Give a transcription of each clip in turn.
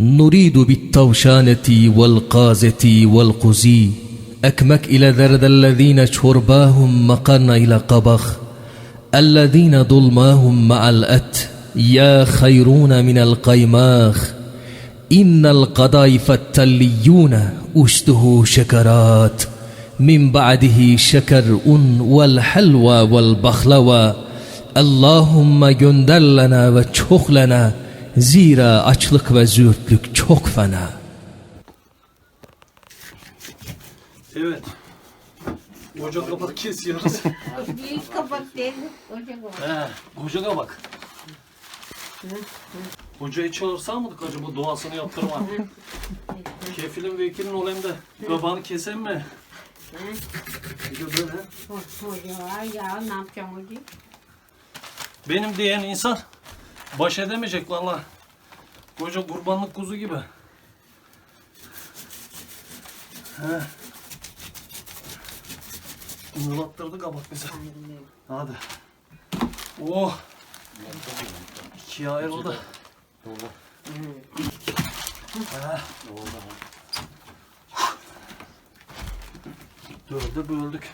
نريد بالتوشانة والقازة والقزي. أكمك إلى ذرد الذين شرباهم مقرن إلى قبخ. الذين ظلماهم مع الأت. يا خيرون من القيماخ. إن القضايف التليون أشته شكرات. من بعده شكر والحلوى والبخلوى. اللهم çok lana Zira açlık ve züğürtlük çok fena. Evet. Koca kabak kesiyoruz. Büyük kabak değil, koca kabak. He, koca kabak. Hocayı çağırsam mıydık acaba doğasını yaptırma? Kefilin vekilin olayım da kabağını kesem mi? Bir de böyle. Hoca var ya, ne yapacağım? Benim diyen insan baş edemeyecek valla. Koca kurbanlık kuzu gibi. He. Mulattırdı kabak bize. Hadi. Oh. İkiye ayrıldı. He. Dörde böldük.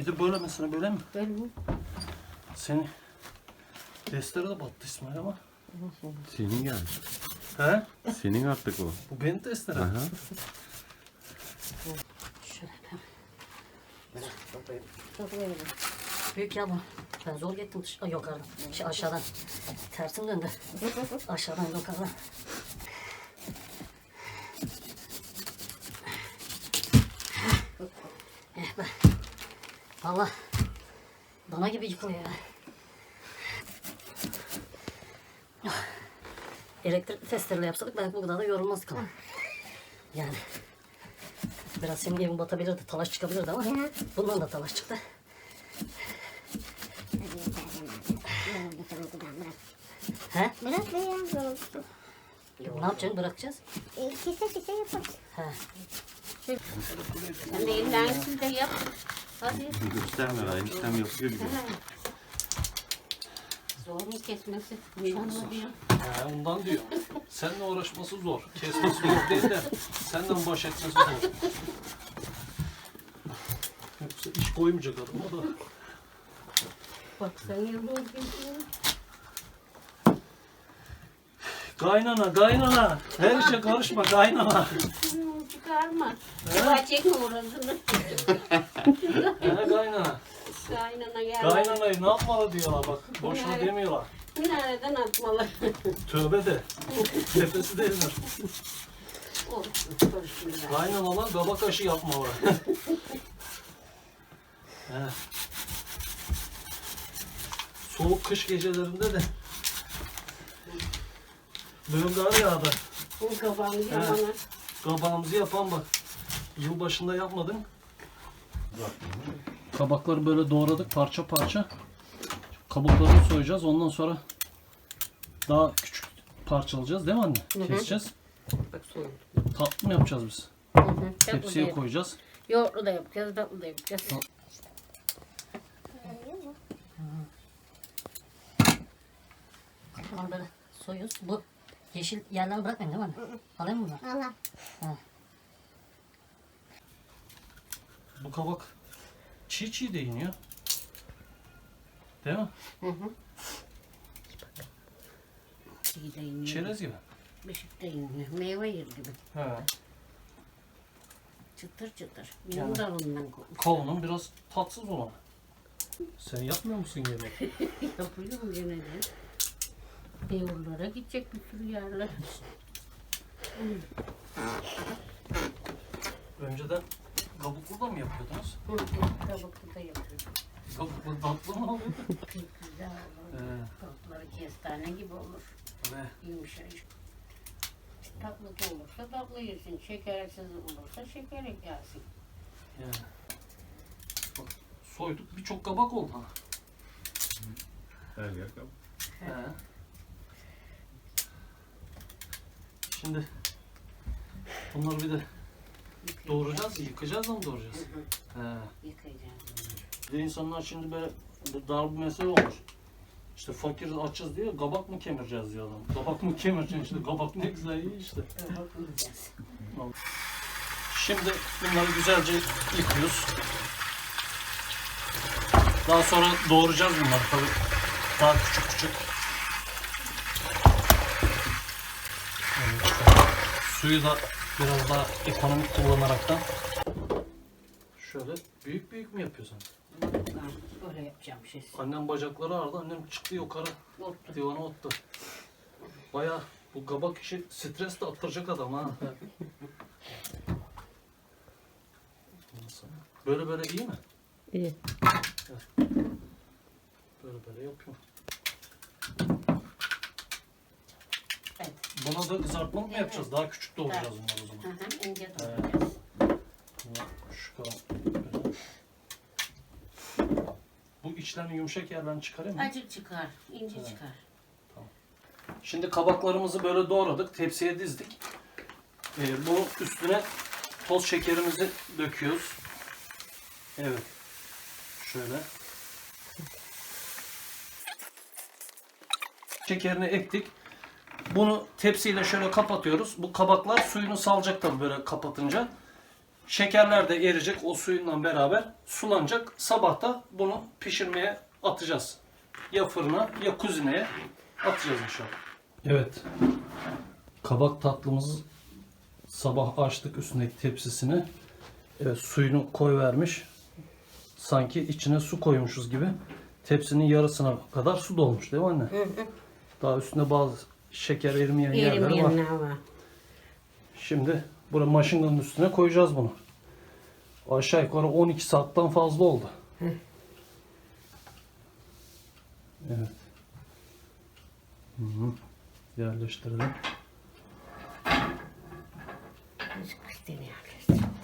Bir de böyle mesela böyle mi? Böyle mi? Seni testere de battı İsmail ama. Senin yani. He? Senin artık o. Bu benim testere. Aha. Toplayalım. Büyük ya bu. Ben zor gittim Ay, yukarıdan. Şey, aşağıdan. Tersim döndü. aşağıdan yukarıdan. Eh be. Valla. Dana gibi yıkılıyor ya. Elektrikli testereyle yapsadık belki bu kadar da yorulmazdık ama. Yani. Biraz senin evin batabilirdi, talaş çıkabilirdi ama bundan da talaş çıktı. He? Bırak be ya. Ne yapacaksın? Bırakacağız. E, kese kese yaparız. He. Sen de elinden siz de yap. Hadi. Gösterme lan. Eniştem yapıyor gibi. Zor mu kesmesi? Nişanlı diyor. He, ondan diyor. Seninle uğraşması zor. Kesmesi zor değil de senden baş etmesi zor. Yoksa iş koymayacak adama da. Bak sen yorulur geçiyor. Kaynana, kaynana. Her işe karışma kaynana. Çıkarma. Çıkar çekme orasını. He kaynana. Kaynana gel. Kaynanayı ne yapmalı diyorlar bak. Boşuna demiyorlar. Nereden atmalı? Tövbe de. Tepesi değiller. Olsun. Konuşmuyorlar. Kaynanalar kabak aşı yapmalı. He. Soğuk kış gecelerinde de kar yağdı. Bu kabağını yamana. Kabağımızı yapan bak. Yılbaşında yapmadın. Kabakları böyle doğradık parça parça. Kabuklarını soyacağız. Ondan sonra daha küçük parçalayacağız değil mi anne? Keseceğiz. Bak soğuk. Tatlı mı yapacağız biz? Hı hı. Tepsiye koyacağız. Yoğurtlu da yapacağız, tatlı da yapacağız. Onu böyle soyuyoruz. Bu yeşil yerleri bırakmayın değil mi anne? Alayım mı bunu? Allah. Bu kabak çiğ çiğ de yeniyor. Değil mi? Hı hı. İyi de yeniyor. Çerez gibi. Beşik de yeniyor. Meyve yer gibi. He. Çıtır çıtır. Benim dalımdan koy. Kavunun biraz tatsız olan. Sen yapmıyor musun yemek? Yapıyorum gene de. Yollara gidecek bir sürü yerler. Önceden kabuklu da mı yapıyordunuz? Hı hı. Kabuklu da yapıyorum. Kabuklu tatlı mı oluyor? Çok güzel olur. Kabukları kestane gibi olur. Ne? Yumuşacık. Tatlı olursa tatlı yesin. Şekersiz olursa şeker gelsin. Yani. Bak, soyduk birçok kabak oldu ha. Her yer kabak. He. Şimdi bunları bir de doğrayacağız, yıkacağız mı doğrayacağız? He. Yıkayacağım. Bir de insanlar şimdi böyle dar bir mesele olmuş. İşte fakir açız diye kabak mı kemireceğiz diyor adam. Kabak mı kemireceksin işte kabak ne güzel iyi işte. Şimdi bunları güzelce yıkıyoruz. Daha sonra doğrayacağız bunları tabii. Daha küçük küçük. Evet. Suyu da biraz daha ekonomik kullanaraktan. Şöyle büyük büyük mü yapıyorsun? Öyle yapacağım şey. Annem bacakları ağrıdı. Annem çıktı yukarı Oldu. divana oturdu. Baya bu kabak işi stres de attıracak adam ha. Böyle böyle iyi mi? İyi. Böyle böyle yapıyorum. Evet. Buna da kızartma mı yapacağız? Daha küçük doğrayacağız bunları o zaman. Hı hı, ince doğrayacağız. Şu kadar. Bu içlerini yumuşak yerlerini çıkarayım mı? Acık çıkar, ince çıkar. Şimdi kabaklarımızı böyle doğradık. Tepsiye dizdik. Ee, bu üstüne toz şekerimizi döküyoruz. Evet. Şöyle. Şekerini ektik. Bunu tepsiyle şöyle kapatıyoruz. Bu kabaklar suyunu salacak tabii böyle kapatınca. Şekerler de eriyecek o suyunla beraber sulanacak. Sabah da bunu pişirmeye atacağız. Ya fırına ya kuzineye atacağız inşallah. Evet. Kabak tatlımızı sabah açtık üstündeki tepsisini. Evet suyunu koy vermiş. Sanki içine su koymuşuz gibi. Tepsinin yarısına kadar su dolmuş değil mi anne? Daha üstünde bazı şeker erimeyen yerleri var. Erimeyenler var. Şimdi buraya maşinganın üstüne koyacağız bunu. Aşağı yukarı 12 saatten fazla oldu. Evet. Hı -hı. Yerleştirelim.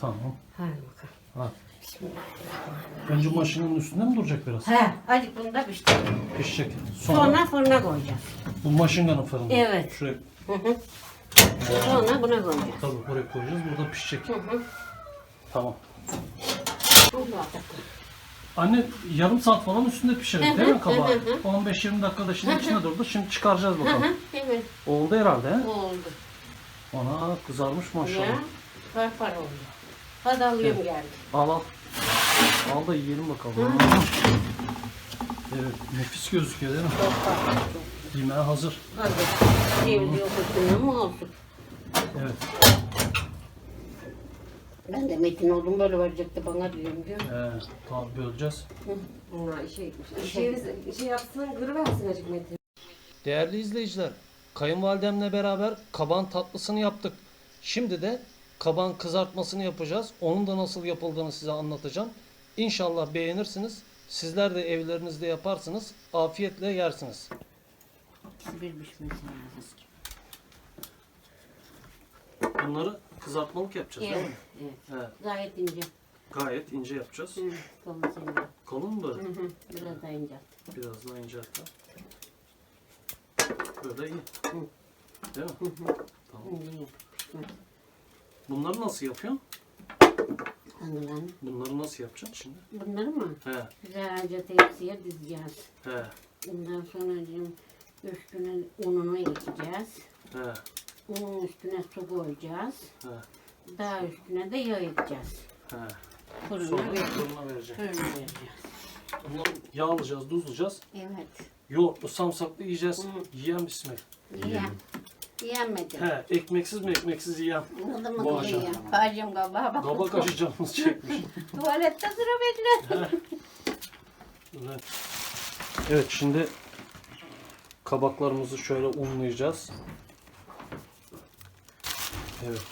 Tamam. Hadi bakalım. Ha. Bismillahirrahmanirrahim. Önce maşinanın üstünde mi duracak biraz? He, acık bunu da piştir. Pişecek. Sonra, Sonra fırına koyacağız. Bu maşinganın fırını. Evet. Şuraya Hı hı. Sonra buna koyacağız. tabii buraya koyacağız. Burada pişecek. Hı hı. Tamam. Anne yarım saat falan üstünde pişirir değil mi kabağı? hı hı. 15-20 dakikada şimdi içine durdu. Şimdi çıkaracağız bakalım. hı, evet. Oldu herhalde he? Oldu. Ana kızarmış maşallah. Ya, parpar oldu. Hadi alıyorum geldi. Al al. Al da yiyelim bakalım. Evet nefis gözüküyor değil mi? Parpar. Yemeğe hazır. Hadi. Cevizi yok üstüne mi olsun? Evet. Ben de Metin oğlum böyle verecekti bana diyorum diyor. Ee, tamam böleceğiz. Bunlar şey, şey, şey yapsın, kırıversin acık Metin. Değerli izleyiciler, kayınvalidemle beraber kaban tatlısını yaptık. Şimdi de kaban kızartmasını yapacağız. Onun da nasıl yapıldığını size anlatacağım. İnşallah beğenirsiniz. Sizler de evlerinizde yaparsınız. Afiyetle yersiniz. İkisi bir pişmesi lazım. Bunları kızartmalık yapacağız Evet, evet. Evet. Gayet ince. Gayet ince yapacağız. Hı, kolu senin. Kalın mı böyle? Hı hı, Biraz daha ince. Biraz daha ince hatta. Böyle iyi. Hı. Değil mi? Tamam. İnce yap. Bunları nasıl yapıyorsun? Anladın? Bunları nasıl yapacaksın şimdi? Bunları mı? He, Güzelce tepsiye dizeceğiz. he, Ondan sonra üstüne ununu ekeceğiz. he, Unun üstüne su koyacağız. he, Daha üstüne de yağ ekeceğiz. he. Fırına Sonra vereceğiz. fırına vereceğim. Fırına vereceğiz. Bunları yağlayacağız, tuzlayacağız. Evet. Yoğurtlu, samsaklı yiyeceğiz. Hı. Yiyen bismillah. Yiyem. Yiyemedim. He, ekmeksiz mi ekmeksiz yiyen. Anladın Bu mı? akşam. Yiyem. Bacım kabağa bak. Kabak aşı canımız çekmiş. Tuvalette sıra bekle. Evet. Evet şimdi kabaklarımızı şöyle unlayacağız. Evet.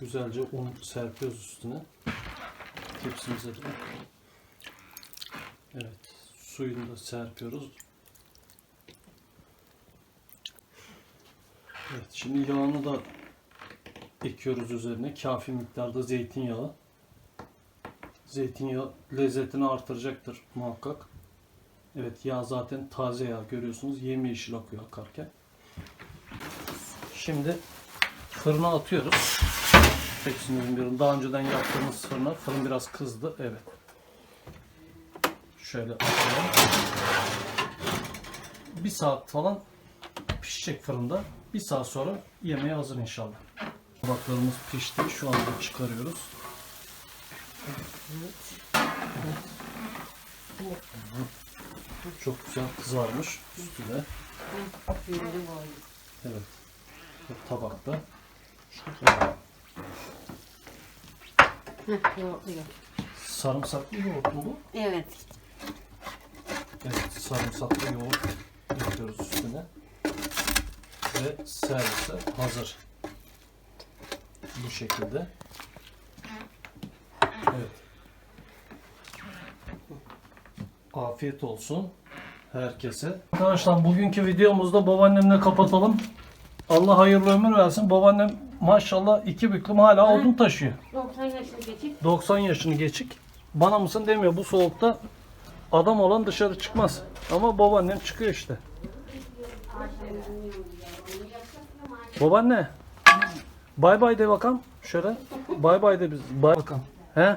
Güzelce un serpiyoruz üstüne. Tepsimize de. Evet. Suyunu da serpiyoruz. Evet. Şimdi yağını da ekiyoruz üzerine. Kafi miktarda zeytinyağı. Zeytinyağı lezzetini artıracaktır muhakkak. Evet yağ zaten taze yağ görüyorsunuz. Yemyeşil akıyor akarken. Şimdi fırına atıyoruz. Hepsini bilmiyorum. Daha önceden yaptığımız fırına. Fırın biraz kızdı. Evet. Şöyle atalım. bir saat falan pişecek fırında. Bir saat sonra yemeğe hazır inşallah. Tabaklarımız pişti. Şu anda çıkarıyoruz. Çok güzel kızarmış üstüne. Evet. Bu tabakta. Heh, yoğurtlu. Sarımsaklı yoğurt mu bu? Evet. Evet, sarımsaklı yoğurt yapıyoruz üstüne. Ve servise hazır. Bu şekilde. Evet. Afiyet olsun herkese. Arkadaşlar bugünkü videomuzda babaannemle kapatalım. Allah hayırlı ömür versin. Babaannem maşallah iki büklüm hala odun taşıyor. 90 yaşını geçip 90 yaşını geçik. Bana mısın demiyor bu soğukta. Adam olan dışarı çıkmaz. Ama babaannem çıkıyor işte. Babaanne. Bay bay de bakalım. Şöyle. Bay bay de biz. Bay bakalım. He?